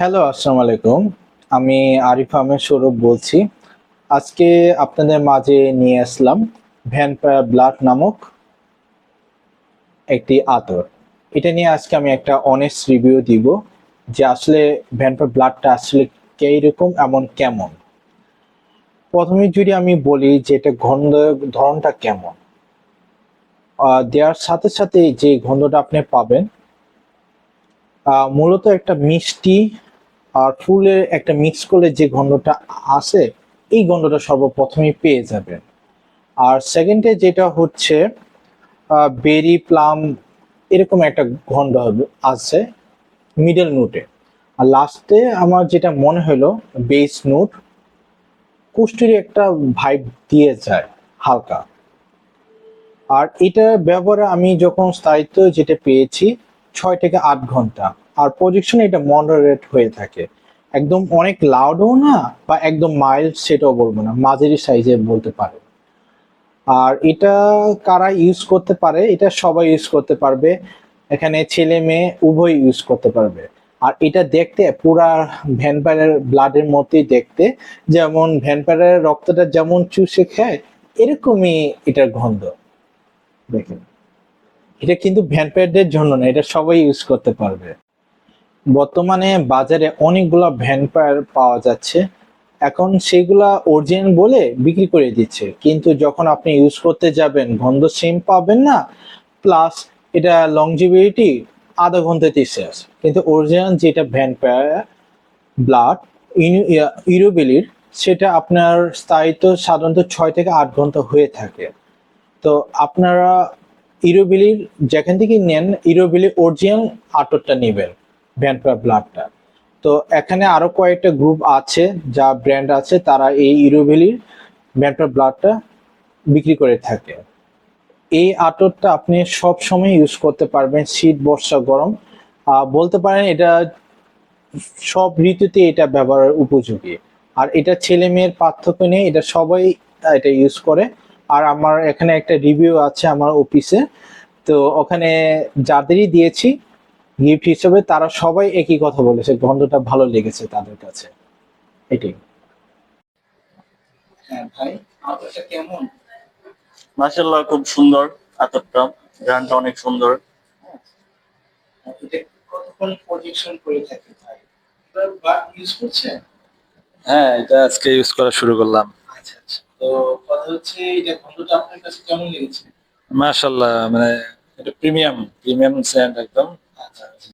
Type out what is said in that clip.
Hello, আসসালামু আলাইকুম। আমি আরিফ আহমেদ সৌরভ বলছি। আজকে আপনাদের মাঝে নিয়ে আসলাম ভ্যানপায়ার ব্লাড নামক একটি আতর। এটা নিয়ে আজকে আমি একটা অনেস্ট রিভিউ দিব যে আসলে ভ্যানপায়ার ব্লাডটা আসলে রকম এমন কেমন। প্রথমে যদি আমি বলি যে এটা গন্ধ, ধরনটা কেমন দেওয়ার সাথে সাথে যে গন্ধটা আপনি পাবেন মূলত একটা মিষ্টি আর ফুলের একটা মিক্স করলে যে গন্ধটা আসে, এই গন্ধটা সর্বপ্রথমেই পেয়ে যাবেন। আর সেকেন্ডে যেটা হচ্ছে বেরি প্লাম এরকম একটা গন্ধ হবে আছে মিডল নোটে আর লাস্টে আমার যেটা মনে হলো বেস নোট কুষ্টির একটা ভাইব দিয়ে যায়, হালকা। আর এটা ব্যবহারে আমি যখন স্থায়িত্ব যেটা পেয়েছি, ছয় থেকে আট ঘণ্টা। আর প্রজেকশন এটা মডারেট হয়ে থাকে। একদম অনেক লাউডও না বা একদম মাইল্ড সেটাও বলব না, মাঝারি সাইজে বলতে পারে। আর এটা কারা ইউজ করতে পারে, এটা সবাই ইউজ করতে পারবে। এখানে ছেলে মেয়ে উভয় ইউজ করতে পারবে। আর এটা দেখতে, পুরা ভ্যাম্পায়ারের ব্লাডের মতোই দেখতে। যেমন ভ্যাম্পায়ারের রক্তটা যেমন চুষে খায়, এরকমই এটার গন্ধ। দেখেন, এটা কিন্তু ভ্যাম্পায়ারদের জন্য না, এটা সবাই ইউজ করতে পারবে। বর্তমানে বাজারে অনেকগুলা ভ্যাম্পায়ার পাওয়া যাচ্ছে। এখন সেগুলা অরিজিনাল বলে বিক্রি করে দিচ্ছে। কিন্তু যখন আপনি ইউজ করতে যাবেন গন্ধ সেম পাবেন না প্লাস এটা লংজিবিলিটি আধা ঘন্টাতে শেষ। কিন্তু অরিজিনাল যেটা ভ্যাম্পায়ার ব্লাড ইউরোবেলির সেটা আপনার স্থায়িত্ব সাধারণত ছয় থেকে আট ঘণ্টা হয়ে থাকে। তো আপনারা ইরোবিলির, যেখান থেকে নেন, ইরোবিলি অরিজিনাল আটরটা নেবেন। ভ্যানপার ব্লাডটা তো এখানে আরও কয়েকটা গ্রুপ আছে, যা ব্র্যান্ড আছে, তারা এই ইরোবিলির ভ্যানপার ব্লাডটা বিক্রি করে থাকে। এই আটরটা আপনি সব সময় ইউজ করতে পারবেন, শীত, বর্ষা, গরম। বলতে পারেন এটা সব ঋতুতে এটা ব্যবহারের উপযোগী। আর এটা ছেলে মেয়ের পার্থক্য নেই, এটা সবাই এটা ইউজ করে। আর আমার এখানে একটা রিভিউ আছে আমার অফিসে তো ওখানে যাদেরই দিয়েছি গিফট হিসেবে তারা সবাই একই কথা বলেছে গন্ধটা ভালো লেগেছে তাদের কাছে। এটাই। হ্যাঁ ভাই কেমন? মাশাল্লাহ খুব সুন্দর আতরটা গানটা অনেক সুন্দর। কতক্ষণ প্রজেকশন করে থাকে ভাই? ইউজ করছেন? হ্যাঁ এটা আজকে ইউজ করা শুরু করলাম। আচ্ছা আচ্ছা। তো কথা হচ্ছে এটা গন্ধটা আপনার কাছে কেমন লেগেছে? মাশাল্লাহ মানে এটা প্রিমিয়াম প্রিমিয়াম সেন্ট একদম। আচ্ছা আচ্ছা